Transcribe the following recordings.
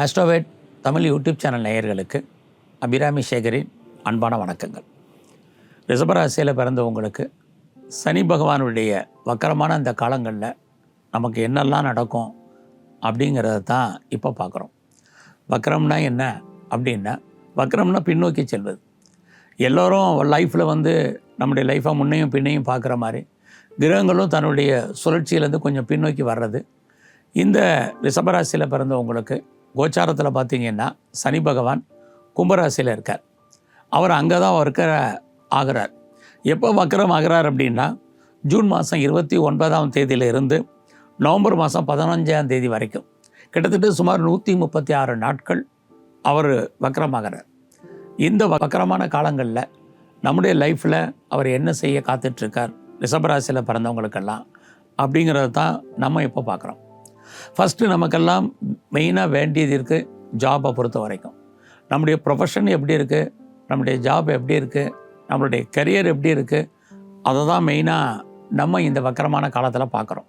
Astroved Tamil YouTube channel நேயர்களுக்கு அபிராமி சேகரின் அன்பான வணக்கங்கள். ரிசபராசியில் பிறந்தவங்களுக்கு சனி பகவானுடைய வக்கரமான அந்த காலங்களில் நமக்கு என்னெல்லாம் நடக்கும் அப்படிங்கிறத தான் இப்போ பார்க்குறோம் வக்கரம்னா என்ன அப்படின்னா வக்கரம்னா பின்னோக்கி செல்வது. எல்லோரும் லைஃப்பில் வந்து நம்முடைய லைஃப்பை முன்னையும் பின்னையும் பார்க்குற மாதிரி கிரகங்களும் தன்னுடைய சுழற்சியிலேருந்து கொஞ்சம் பின்னோக்கி வர்றது. இந்த ரிஷபராசியில் பிறந்தவங்களுக்கு கோச்சாரத்தில் பார்த்தீங்கன்னா சனி பகவான் கும்பராசியில் இருக்கார். அவர் அங்கே தான் இருக்கிற ஆகிறார். எப்போ வக்கரம் ஆகிறார் அப்படின்னா ஜூன் மாதம் இருபத்தி ஒன்பதாம் தேதியிலிருந்து நவம்பர் மாதம் பதினஞ்சாம் தேதி வரைக்கும். கிட்டத்தட்ட சுமார் நூற்றி முப்பத்தி ஆறு நாட்கள் அவர் வக்கரமாகிறார் இந்த வக்கரமான காலங்களில் நம்முடைய லைஃப்பில் அவர் என்ன செய்ய காத்துட்ருக்கார் ரிஷபராசியில் பிறந்தவங்களுக்கெல்லாம் அப்படிங்கிறத தான் நம்ம இப்போ பார்க்குறோம் ஃபஸ்ட்டு நமக்கெல்லாம் மெயினாக வேண்டியது இருக்குது ஜாபை பொறுத்த வரைக்கும். நம்முடைய ப்ரொஃபஷன் எப்படி இருக்குது நம்முடைய ஜாப் எப்படி இருக்குது நம்மளுடைய கரியர் எப்படி இருக்குது அதை தான் மெயினாக நம்ம இந்த வக்கரமான காலத்தில் பார்க்குறோம்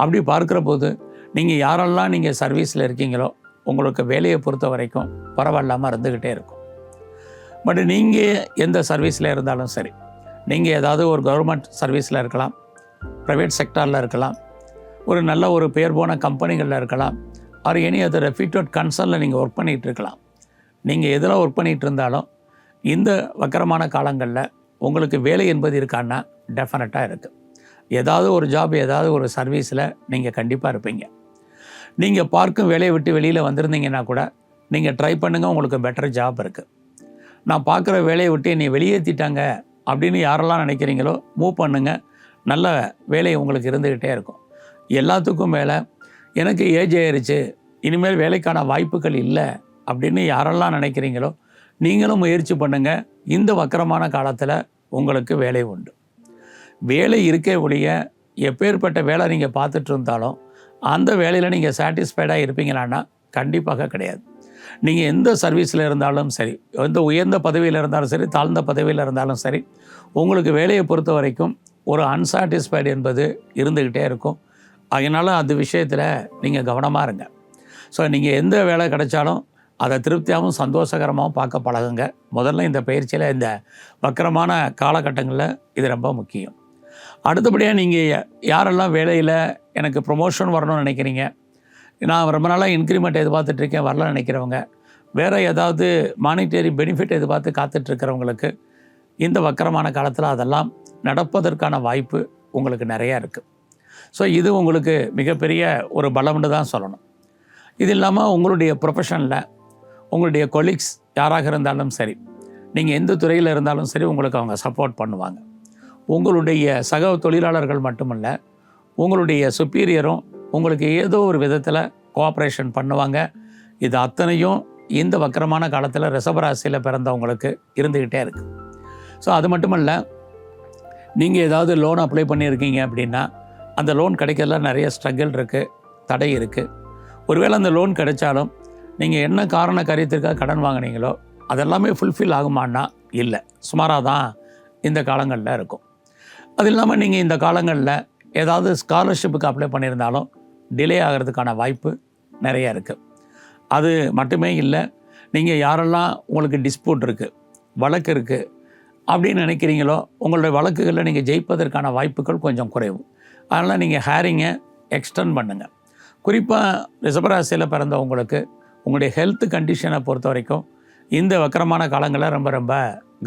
அப்படி பார்க்குற போது நீங்கள் யாரெல்லாம் நீங்கள் சர்வீஸில் இருக்கீங்களோ உங்களுக்கு வேலையை பொறுத்த வரைக்கும் பரவாயில்லாமல் இருந்துக்கிட்டே இருக்கும். பட் நீங்கள் எந்த சர்வீஸில் இருந்தாலும் சரி நீங்கள் ஏதாவது ஒரு கவர்மெண்ட் சர்வீஸில் இருக்கலாம் ப்ரைவேட் செக்டாரில் இருக்கலாம் ஒரு நல்ல ஒரு பெயர் போன கம்பெனிகளில் இருக்கலாம். ஆர் எனி அதர் ரெஃபியூட்டட் கன்சர்னில் நீங்கள் ஒர்க் பண்ணிகிட்டு இருக்கலாம். நீங்கள் எதில் ஒர்க் பண்ணிகிட்டு இருந்தாலும் இந்த வக்கரமான காலங்களில் உங்களுக்கு வேலை என்பது இருக்கான்னா டெஃபினட்டாக இருக்குது ஏதாவது ஒரு ஜாப் ஏதாவது ஒரு சர்வீஸில் நீங்கள் கண்டிப்பாக இருப்பீங்க. நீங்கள் பார்க்கும் வேலையை விட்டு வெளியில் வந்திருந்தீங்கன்னா கூட நீங்கள் ட்ரை பண்ணுங்கள் உங்களுக்கு பெட்டர் ஜாப் இருக்குது நான் பார்க்குற வேலையை விட்டு என்னை வெளியேற்றிட்டாங்க அப்படின்னு யாரெல்லாம் நினைக்கிறீங்களோ மூவ் பண்ணுங்கள் நல்ல வேலை உங்களுக்கு இருந்துக்கிட்டே இருக்கும். எல்லாத்துக்கும் மேலே எனக்கு ஏஜ் ஆயிடுச்சு இனிமேல் வேலைக்கான வாய்ப்புகள் இல்லை அப்படின்னு யாரெல்லாம் நினைக்கிறீங்களோ நீங்களும் முயற்சி பண்ணுங்கள் இந்த வக்கரமான காலத்தில் உங்களுக்கு வேலை உண்டு. வேலை இருக்கே ஒழிய எப்பேற்பட்ட வேலை நீங்கள் பார்த்துட்டு இருந்தாலும் அந்த வேலையில் நீங்கள் சாட்டிஸ்ஃபைடாக இருப்பீங்களான்னா கண்டிப்பாக கிடையாது. நீங்கள் எந்த சர்வீஸில் இருந்தாலும் சரி எந்த உயர்ந்த பதவியில் இருந்தாலும் சரி தாழ்ந்த பதவியில் இருந்தாலும் சரி உங்களுக்கு வேலையை பொறுத்த வரைக்கும் ஒரு அன்சாட்டிஸ்ஃபைடு என்பது இருந்துக்கிட்டே இருக்கும். அதனால் அந்த விஷயத்தில் நீங்கள் கவனமாக இருங்க. ஸோ நீங்கள் எந்த வேலை கிடைச்சாலும் அதை திருப்தியாகவும் சந்தோஷகரமாகவும் பார்க்க பழகுங்க. முதல்ல இந்த பயிற்சியில் இந்த வக்கரமான காலகட்டங்களில் இது ரொம்ப முக்கியம். அடுத்தபடியாக நீங்கள் யாரெல்லாம் வேலையில் எனக்கு ப்ரொமோஷன் வரணும்னு நினைக்கிறீங்க? நான் ரொம்ப நாளாக இன்க்ரிமெண்ட் எதிர்பார்த்துட்ருக்கேன் வரல நினைக்கிறவங்க. வேறு ஏதாவது மானிட்டரி பெனிஃபிட் எதிர்பார்த்து காத்துட்ருக்கிறவங்களுக்கு இந்த வக்கரமான காலத்தில் அதெல்லாம் நடப்பதற்கான வாய்ப்பு உங்களுக்கு நிறையா இருக்குது ஸோ இது உங்களுக்கு மிகப்பெரிய ஒரு பலம்னு தான் சொல்லணும். இது இல்லாமல் உங்களுடைய ப்ரொஃபஷனில் உங்களுடைய கொலீக்ஸ் யாராக இருந்தாலும் சரி நீங்கள் எந்த துறையில் இருந்தாலும் சரி உங்களுக்கு அவங்க சப்போர்ட் பண்ணுவாங்க. உங்களுடைய சக தொழிலாளர்கள் மட்டுமல்ல உங்களுடைய சுப்பீரியரும் உங்களுக்கு ஏதோ ஒரு விதத்தில் கோஆப்ரேஷன் பண்ணுவாங்க. இது அத்தனையும் இந்த வக்கரமான காலத்தில் ரிசபராசியில் பிறந்தவங்களுக்கு இருந்துக்கிட்டே இருக்குது ஸோ அது மட்டுமல்ல நீங்கள் ஏதாவது லோன் அப்ளை பண்ணியிருக்கீங்க அப்படின்னா அந்த லோன் கிடைக்கலாம் நிறைய ஸ்ட்ரகிள் இருக்குது தடை இருக்குது ஒருவேளை அந்த லோன் கிடைச்சாலும் நீங்கள் என்ன காரண காரியத்திற்காக கடன் வாங்குனீங்களோ அதெல்லாமே ஃபுல்ஃபில் ஆகுமான்னா இல்லை. சுமாராக தான் இந்த காலங்களில் இருக்கும். அது இல்லாமல் நீங்கள் இந்த காலங்களில் ஏதாவது ஸ்காலர்ஷிப்புக்கு அப்ளை பண்ணியிருந்தாலும் டிலே ஆகிறதுக்கான வாய்ப்பு நிறைய இருக்குது அது மட்டுமே இல்லை நீங்கள் யாரெல்லாம் உங்களுக்கு டிஸ்பியூட் இருக்குது வழக்கு இருக்குது அப்படின்னு நினைக்கிறீங்களோ உங்களுடைய வழக்குகளில் நீங்கள் ஜெயிப்பதற்கான வாய்ப்புகள் கொஞ்சம் குறைவு. அதனால் நீங்கள் ஹேரிங்கை எக்ஸ்டெண்ட் பண்ணுங்கள் குறிப்பாக ரிசபராசியில் பிறந்தவங்களுக்கு உங்களுடைய ஹெல்த் கண்டிஷனை பொறுத்த வரைக்கும் இந்த வக்கரமான காலங்களில் ரொம்ப ரொம்ப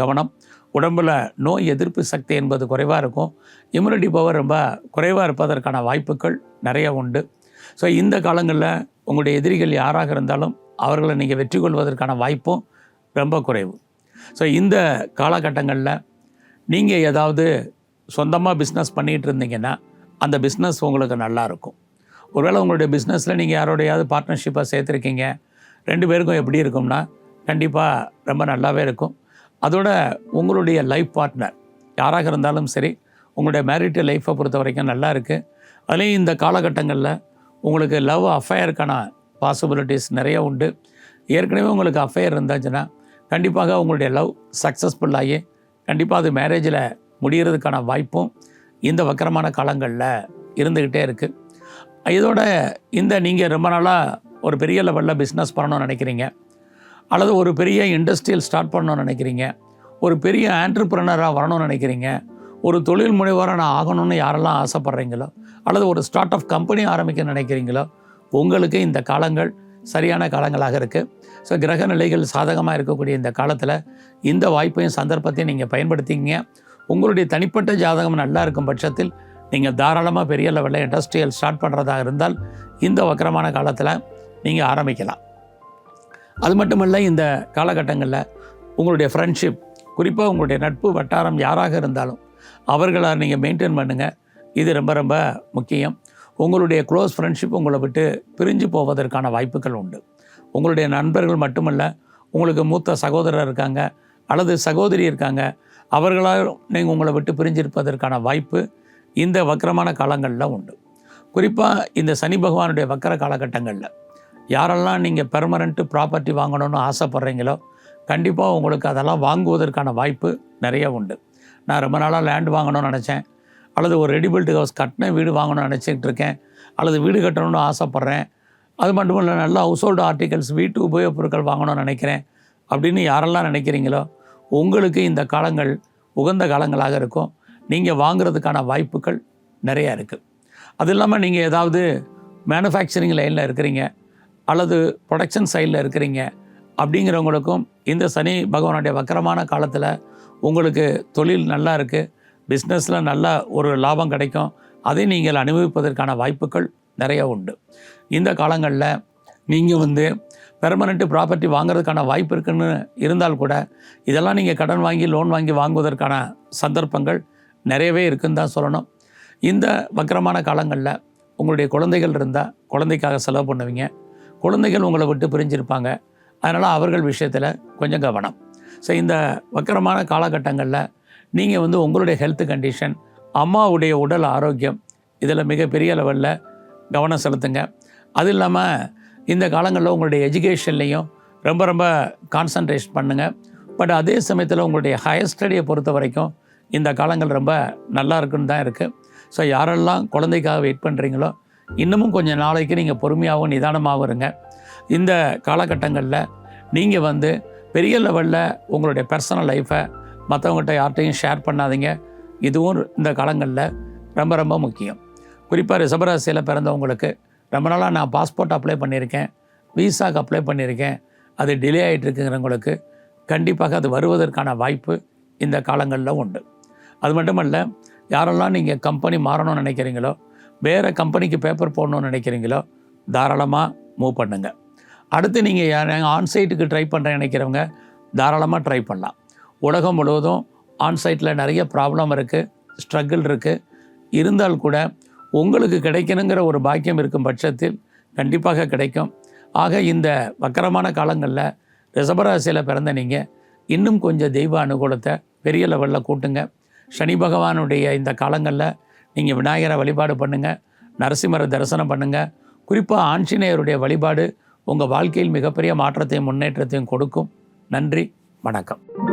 கவனம். உடம்பில் நோய் எதிர்ப்பு சக்தி என்பது குறைவாக இருக்கும். இம்யூனிட்டி பவர் ரொம்ப குறைவாக இருப்பதற்கான வாய்ப்புகள் நிறைய உண்டு. ஸோ இந்த காலங்களில் உங்களுடைய எதிரிகள் யாராக இருந்தாலும் அவர்களை நீங்கள் வெற்றி கொள்வதற்கான வாய்ப்பும் ரொம்ப குறைவு. ஸோ இந்த காலகட்டங்களில் நீங்கள் ஏதாவது சொந்தமாக பிஸ்னஸ் பண்ணிகிட்டு இருந்தீங்கன்னா அந்த பிஸ்னஸ் உங்களுக்கு நல்லாயிருக்கும் ஒருவேளை உங்களுடைய பிஸ்னஸில் நீங்கள் யாரோடையாவது பார்ட்னர்ஷிப்பாக சேர்த்துருக்கீங்க. ரெண்டு பேருக்கும் எப்படி இருக்கும்னா கண்டிப்பாக ரொம்ப நல்லாவே இருக்கும். அதோட உங்களுடைய லைஃப் பார்ட்னர் யாராக இருந்தாலும் சரி உங்களுடைய மேரிட் லைஃப்பை பொறுத்த வரைக்கும் நல்லா இருக்குது அதுலேயும் இந்த காலகட்டங்களில் உங்களுக்கு லவ் அஃபையருக்கான பாசிபிலிட்டிஸ் நிறைய உண்டு. ஏற்கனவே உங்களுக்கு அஃபையர் இருந்தாச்சுன்னா கண்டிப்பாக உங்களுடைய லவ் சக்ஸஸ்ஃபுல்லாகி கண்டிப்பாக அது மேரேஜில் முடிகிறதுக்கான வாய்ப்பும் இந்த வக்கரமான காலங்களில் இருந்துக்கிட்டே இருக்குது இதோட இந்த நீங்கள் ரொம்ப நாளாக ஒரு பெரிய லெவலில் பிஸ்னஸ் பண்ணணும்னு நினைக்கிறீங்க. அல்லது ஒரு பெரிய இண்டஸ்ட்ரியல் ஸ்டார்ட் பண்ணணும்னு நினைக்கிறீங்க. ஒரு பெரிய ஆண்டர்பிரனராக வரணும்னு நினைக்கிறீங்க. ஒரு தொழில் முனைவராக நான் ஆகணும்னு யாரெல்லாம் ஆசைப்பட்றீங்களோ அல்லது ஒரு ஸ்டார்ட் அப் கம்பெனி ஆரம்பிக்க நினைக்கிறீங்களோ உங்களுக்கு இந்த காலங்கள் சரியான காலங்களாக இருக்குது ஸோ கிரக நிலைகள் சாதகமாக இருக்கக்கூடிய இந்த காலத்தில் இந்த வாய்ப்பையும் சந்தர்ப்பத்தையும் நீங்கள் பயன்படுத்திங்க உங்களுடைய தனிப்பட்ட ஜாதகம் நல்லா இருக்கும் பட்சத்தில் நீங்கள் தாராளமாக பெரிய லெவலில் இண்டஸ்ட்ரியல் ஸ்டார்ட் பண்ணுறதாக இருந்தால் இந்த வக்கரமான காலத்தில் நீங்கள் ஆரம்பிக்கலாம். அது மட்டும் இல்லை இந்த காலகட்டங்களில் உங்களுடைய ஃப்ரெண்ட்ஷிப் குறிப்பாக உங்களுடைய நட்பு வட்டாரம் யாராக இருந்தாலும் அவர்களை நீங்கள் மெயின்டைன் பண்ணுங்கள் இது ரொம்ப ரொம்ப முக்கியம். உங்களுடைய க்ளோஸ் ஃப்ரெண்ட்ஷிப் உங்களை விட்டு பிரிஞ்சு போவதற்கான வாய்ப்புகள் உண்டு. உங்களுடைய நண்பர்கள் மட்டுமல்ல உங்களுக்கு மூத்த சகோதரர் இருக்காங்க அல்லது சகோதரி இருக்காங்க அவர்களால் நீங்கள் உங்களை விட்டு பிரிஞ்சிருப்பதற்கான வாய்ப்பு இந்த வக்கரமான காலங்களில் உண்டு. குறிப்பாக இந்த சனி பகவானுடைய வக்கர காலகட்டங்களில் யாரெல்லாம் நீங்கள் பெர்மனண்ட்டு ப்ராப்பர்ட்டி வாங்கணும்னு ஆசைப்பட்றீங்களோ கண்டிப்பாக உங்களுக்கு அதெல்லாம் வாங்குவதற்கான வாய்ப்பு நிறைய உண்டு. நான் ரொம்ப நாளாக லேண்ட் வாங்கணும்னு நினச்சேன் அல்லது ஒரு ரெடிபில்ட் ஹவுஸ் கட்டின வீடு வாங்கணும்னு நினச்சிக்கிட்டு இருக்கேன் அல்லது வீடு கட்டணும்னு ஆசைப்பட்றேன் அது மட்டும் இல்லை நல்ல ஹவுஸ் ஹோல்டு ஆர்டிகல்ஸ் வீட்டு உபயோகப் பொருட்கள் வாங்கணும்னு நினைக்கிறேன் அப்படின்னு யாரெல்லாம் நினைக்கிறீங்களோ உங்களுக்கு இந்த காலங்கள் உகந்த காலங்களாக இருக்கும். நீங்கள் வாங்குறதுக்கான வாய்ப்புகள் நிறையா இருக்குது அது இல்லாமல் நீங்கள் ஏதாவது மேனுஃபேக்சரிங் லைனில் இருக்கிறீங்க அல்லது ப்ரொடக்ஷன் சைடில் இருக்கிறீங்க அப்படிங்கிறவங்களுக்கும் இந்த சனி பகவானுடைய வக்கரமான காலத்தில் உங்களுக்கு தொழில் நல்லா இருக்குது பிஸ்னஸில் நல்ல ஒரு லாபம் கிடைக்கும். அதை நீங்கள் அனுபவிப்பதற்கான வாய்ப்புகள் நிறைய உண்டு. இந்த காலங்களில் நீங்கள் வந்து பெர்மனெண்ட்டு ப்ராப்பர்ட்டி வாங்குறதுக்கான வாய்ப்பு இருக்குன்னு இருந்தால் கூட இதெல்லாம் நீங்கள் கடன் வாங்கி லோன் வாங்கி வாங்குவதற்கான சந்தர்ப்பங்கள் நிறையவே இருக்குன்னு தான் சொல்லணும். இந்த வக்கரமான காலங்களில் உங்களுடைய குழந்தைகள் இருந்தால் குழந்தைக்காக செலவு பண்ணுவீங்க. குழந்தைகள் உங்களை விட்டு பிரிஞ்சிருப்பாங்க. அதனால் அவர்கள் விஷயத்தில் கொஞ்சம் கவனம். ஸோ இந்த வக்கரமான காலகட்டங்களில் நீங்கள் வந்து உங்களுடைய ஹெல்த் கண்டிஷன் அம்மாவுடைய உடல் ஆரோக்கியம் இதில் மிகப்பெரிய லெவலில் கவனம் செலுத்துங்க. அது இல்லாமல் இந்த காலங்களில் உங்களுடைய எஜுகேஷன்லேயும் ரொம்ப ரொம்ப கான்சன்ட்ரேட் பண்ணுங்கள் பட் அதே சமயத்தில் உங்களுடைய ஹையர் ஸ்டடியை பொறுத்த வரைக்கும் இந்த காலங்கள் ரொம்ப நல்லா இருக்குன்னு தான் இருக்குது ஸோ யாரெல்லாம் குழந்தைக்காக வெயிட் பண்ணுறீங்களோ இன்னமும் கொஞ்சம் நாளைக்கு நீங்கள் பொறுமையாகவும் நிதானமாகவும் இருங்க. இந்த காலகட்டங்களில் நீங்கள் வந்து பெரிய லெவலில் உங்களுடைய பர்சனல் லைஃப்பை மற்றவங்கள்ட்ட யார்கிட்டையும் ஷேர் பண்ணாதீங்க. இதுவும் இந்த காலங்களில் ரொம்ப ரொம்ப முக்கியம். குறிப்பாக ரிசபராசியில் பிறந்தவங்களுக்கு ரொம்ப நாளாக நான் பாஸ்போர்ட் அப்ளை பண்ணியிருக்கேன் விசாவுக்கு அப்ளை பண்ணியிருக்கேன் அது டிலே ஆகிட்டுருக்குங்கிறவங்களுக்கு கண்டிப்பாக அது வருவதற்கான வாய்ப்பு இந்த காலங்களில் உண்டு. அது மட்டுமல்ல யாரெல்லாம் நீங்கள் கம்பெனி மாறணும்னு நினைக்கிறீங்களோ வேறு கம்பெனிக்கு பேப்பர் போடணும்னு நினைக்கிறீங்களோ தாராளமாக மூவ் பண்ணுங்கள் அடுத்து நீங்கள் ஆன்சைட்டுக்கு ட்ரை பண்ணுற நினைக்கிறவங்க தாராளமாக ட்ரை பண்ணலாம். உலகம் முழுவதும் ஆன்சைட்டில் நிறைய ப்ராப்ளம் இருக்குது ஸ்ட்ரகிள் இருக்குது இருந்தால் கூட உங்களுக்கு கிடைக்கணுங்கிற ஒரு பாக்கியம் இருக்கும் பட்சத்தில் கண்டிப்பாக கிடைக்கும். ஆக இந்த வக்கரமான காலங்களில் ரிசபராசியில் பிறந்த நீங்கள் இன்னும் கொஞ்சம் தெய்வ அனுகூலத்தை பெரிய லெவலில் கூட்டுங்க. சனி பகவானுடைய இந்த காலங்களில் நீங்கள் விநாயகரை வழிபாடு பண்ணுங்கள் நரசிம்மரை தரிசனம் பண்ணுங்கள் குறிப்பாக ஆஞ்சநேயருடைய வழிபாடு உங்கள் வாழ்க்கையில் மிகப்பெரிய மாற்றத்தையும் முன்னேற்றத்தையும் கொடுக்கும். நன்றி வணக்கம்.